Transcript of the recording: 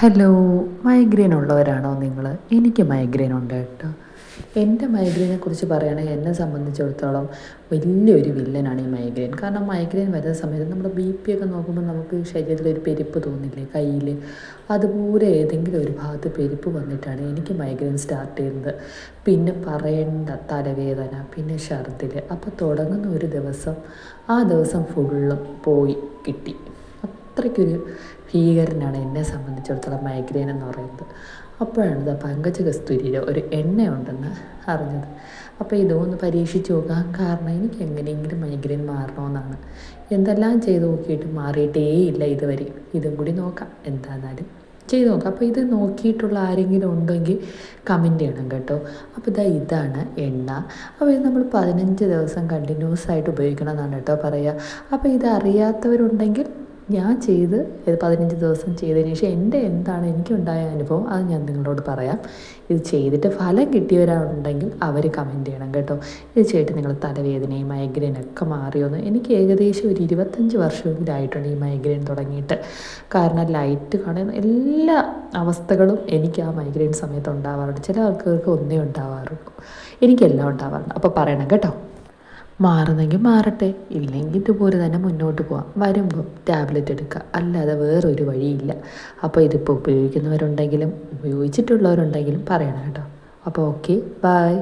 Hello migraine ഉള്ളവരാണോ നിങ്ങൾ എനിക്ക് migraine ഉണ്ട് കേട്ടോ. എന്റെ മൈഗ്രെയിനെ കുറിച്ച് പറയുകയാണെങ്കിൽ എന്നെ സംബന്ധിച്ചിടത്തോളം വലിയൊരു വില്ലനാണ് ഈ മൈഗ്രെയിൻ കാരണം മൈഗ്രെയിൻ വരുന്ന സമയത്ത് നമ്മുടെ ബി പി ഒക്കെ നോക്കുമ്പോൾ നമുക്ക് ശരീരത്തിൽ ഒരു പെരുപ്പ് തോന്നില്ലേ കയ്യിൽ അതുപോലെ ഏതെങ്കിലും ഒരു ഭാഗത്ത് പെരുപ്പ് വന്നിട്ടാണ് എനിക്ക് മൈഗ്രെയിൻ സ്റ്റാർട്ട് ചെയ്യുന്നത്. പിന്നെ പറയേണ്ട തലവേദന പിന്നെ ഛർദിൽ അപ്പോൾ തുടങ്ങുന്ന ഒരു ദിവസം ആ ദിവസം ഫുള്ളും പോയി കിട്ടി. അത്രയ്ക്കൊരു ഭീകരനാണ് എന്നെ സംബന്ധിച്ചിടത്തോളം മൈഗ്രെയിൻ എന്ന് പറയുന്നത്. അപ്പോഴാണ് ഇത് പങ്കജ കസ്തൂരിയുടെ ഒരു എണ്ണയുണ്ടെന്ന് അറിഞ്ഞത്. അപ്പോൾ ഇതൊന്ന് പരീക്ഷിച്ച് നോക്കാം. കാരണം എനിക്ക് എങ്ങനെയെങ്കിലും മൈഗ്രെയിൻ മാറണമെന്നാണ് എന്തെല്ലാം ചെയ്ത് നോക്കിയിട്ട് മാറിയിട്ടേ ഇല്ല ഇതുവരെ. ഇതും കൂടി നോക്കാം. എന്താന്നാലും ചെയ്ത് നോക്കാം. അപ്പോൾ ഇത് നോക്കിയിട്ടുള്ള ആരെങ്കിലും ഉണ്ടെങ്കിൽ കമന്റ് ചെയ്യണം കേട്ടോ. അപ്പോൾ ഇതാ ഇതാണ് എണ്ണ. അപ്പോൾ ഇത് നമ്മൾ പതിനഞ്ച് ദിവസം കണ്ടിന്യൂസ് ആയിട്ട് ഉപയോഗിക്കണം എന്നാണ് കേട്ടോ പറയുക. അപ്പോൾ ഇത് അറിയാത്തവരുണ്ടെങ്കിൽ ഞാൻ ചെയ്ത് പതിനഞ്ച് ദിവസം ചെയ്തതിന് ശേഷം എന്റെ എന്താണ് എനിക്കുണ്ടായ അനുഭവം അത് ഞാൻ നിങ്ങളോട് പറയാം. ഇത് ചെയ്തിട്ട് ഫലം കിട്ടിയവരാണെങ്കിൽ അവർ കമന്റ് ചെയ്യണം കേട്ടോ. ഇത് ചെയ്തിട്ട് നിങ്ങൾ തലവേദനയും മൈഗ്രെയിനൊക്കെ മാറിയോന്ന് എനിക്ക് ഏകദേശം ഒരു ഇരുപത്തഞ്ച് വർഷമെങ്കിലായിട്ടുണ്ട് ഈ മൈഗ്രെയിൻ തുടങ്ങിയിട്ട്. കാരണം ലൈറ്റ് കാണുന്ന എല്ലാ അവസ്ഥകളും എനിക്ക് ആ മൈഗ്രെയിൻ സമയത്ത് ഉണ്ടാവാറുണ്ട്. ചില ആൾക്കാർക്ക് ഒന്നേ ഉണ്ടാവാറുള്ളൂ. എനിക്കെല്ലാം ഉണ്ടാവാറുണ്ട്. അപ്പോൾ പറയണം കേട്ടോ. മാറുന്നെങ്കിൽ മാറട്ടെ. ഇല്ലെങ്കിൽ ഇതുപോലെ തന്നെ മുന്നോട്ട് പോവാം. വരുമ്പോൾ ടാബ്ലറ്റ് എടുക്കുക അല്ലാതെ വേറൊരു വഴിയില്ല. അപ്പോൾ ഇതിപ്പോൾ ഉപയോഗിക്കുന്നവരുണ്ടെങ്കിലും ഉപയോഗിച്ചിട്ടുള്ളവരുണ്ടെങ്കിലും പറയണം കേട്ടോ. അപ്പോൾ ഓക്കെ ബായ്